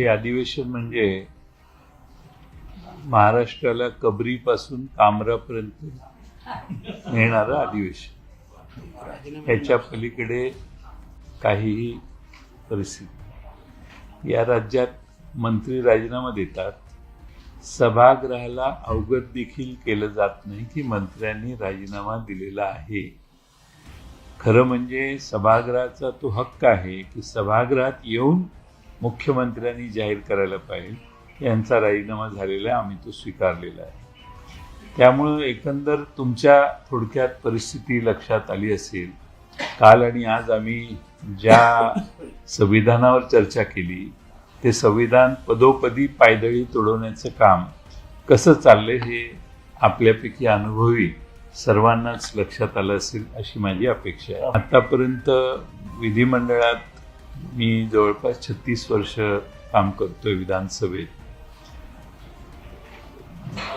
हे अधिवेशन म्हणजे महाराष्ट्राला कबरीपासून कामरापर्यंत नेणारं अधिवेशन. ह्याच्या पलीकडे काहीही परिस्थिती या राज्यात मंत्री राजीनामा देतात. सभागृहाला अवगत देखील केलं जात नाही की मंत्र्यांनी राजीनामा दिलेला आहे. खरं म्हणजे सभागृहाचा तो हक्क आहे की सभागृहात येऊन मुख्यमंत्र्यांनी जाहीर करायला पाहिजे. यांचा राजीनामा झालेला आहे आम्ही तो स्वीकारलेला आहे. त्यामुळं एकंदर तुमच्या थोडक्यात परिस्थिती लक्षात आली असेल. काल आणि आज आम्ही ज्या संविधानावर चर्चा केली ते संविधान पदोपदी पायदळी तोडवण्याचं काम कसं चाललंय हे आपल्यापैकी अनुभवी सर्वांनाच लक्षात आलं असेल अशी माझी अपेक्षा आहे. आतापर्यंत विधिमंडळात मी जवळपास छत्तीस वर्ष काम करतोय विधानसभेत.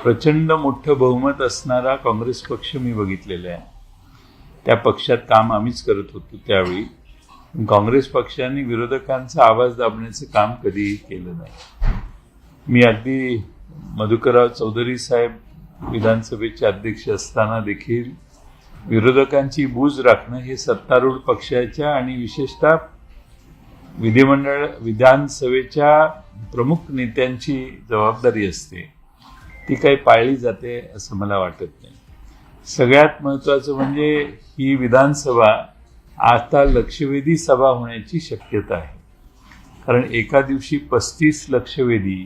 प्रचंड मोठं बहुमत असणारा काँग्रेस पक्ष मी बघितलेला आहे. त्या पक्षात काम आम्हीच करत होतो त्यावेळी. काँग्रेस पक्षाने विरोधकांचा आवाज दाबण्याचं काम कधीही केलं नाही. मी अगदी मधुकरराव चौधरी साहेब विधानसभेचे अध्यक्ष असताना देखील विरोधकांची बूज राखणं हे सत्तारूढ पक्षाच्या आणि विशेषतः विधिमंडळ विधानसभेच्या प्रमुख नेत्यांची जबाबदारी असते. ती काही पाळली जाते असं मला वाटत नाही. सगळ्यात महत्त्वाचं म्हणजे ही विधानसभा आता लक्षवेधी सभा होण्याची शक्यता आहे. कारण एका दिवशी पस्तीस लक्षवेधी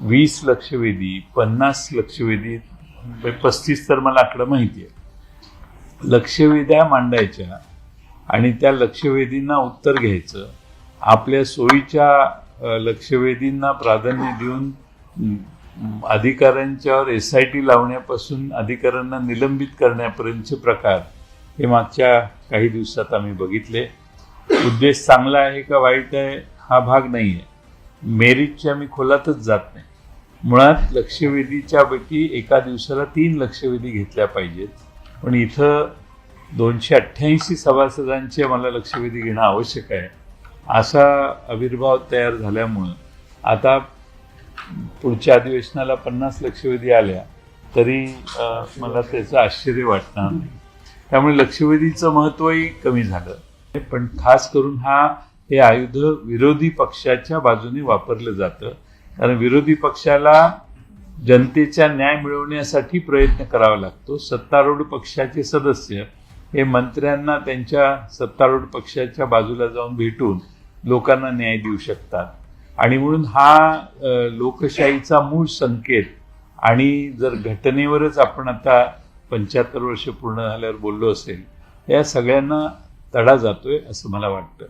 वीस लक्षवेधी पन्नास लक्षवेधी पस्तीस तर मला आकडं माहिती आहे लक्षवेध्या मांडायच्या आणि त्या लक्षवेधींना उत्तर घ्यायचं. आपल्या सोयीच्या लक्षवेधींना प्राधान्य देऊन अधिकाऱ्यांच्यावर एस आय टी लावण्यापासून अधिकाऱ्यांना निलंबित करण्यापर्यंतचे प्रकार हे मागच्या काही दिवसात आम्ही बघितले. उद्देश चांगला आहे का वाईट आहे हा भाग नाही आहे मेरिटच्या मी खोलातच जात नाही. मुळात लक्षवेधीच्यापैकी एका दिवसाला तीन लक्षवेधी घेतल्या पाहिजेत. पण इथं दोनशे अठ्ठ्याऐंशी सभासदांचे मला लक्षवेधी घेणं आवश्यक आहे. असा आविर्भाव तयार झाल्यामुळं आता पुढच्या अधिवेशनाला पन्नास लक्षवेधी आल्या तरी मला त्याचं आश्चर्य वाटणार नाही. त्यामुळे लक्षवेधीचं महत्त्वही कमी झालं. पण खास करून हा हे आयुध विरोधी पक्षाच्या बाजूने वापरलं जातं. कारण विरोधी पक्षाला जनतेचा न्याय मिळवण्यासाठी प्रयत्न करावा लागतो. सत्तारूढ पक्षाचे सदस्य हे मंत्र्यांना त्यांच्या सत्तारूढ पक्षाच्या बाजूला जाऊन भेटून लोकांना न्याय देऊ शकतात. आणि म्हणून हा लोकशाहीचा मूळ संकेत आणि जर घटनेवरच आपण आता पंच्याहत्तर वर्ष पूर्ण झाल्यावर बोललो असेल या सगळ्यांना तडा जातोय असं मला वाटतं.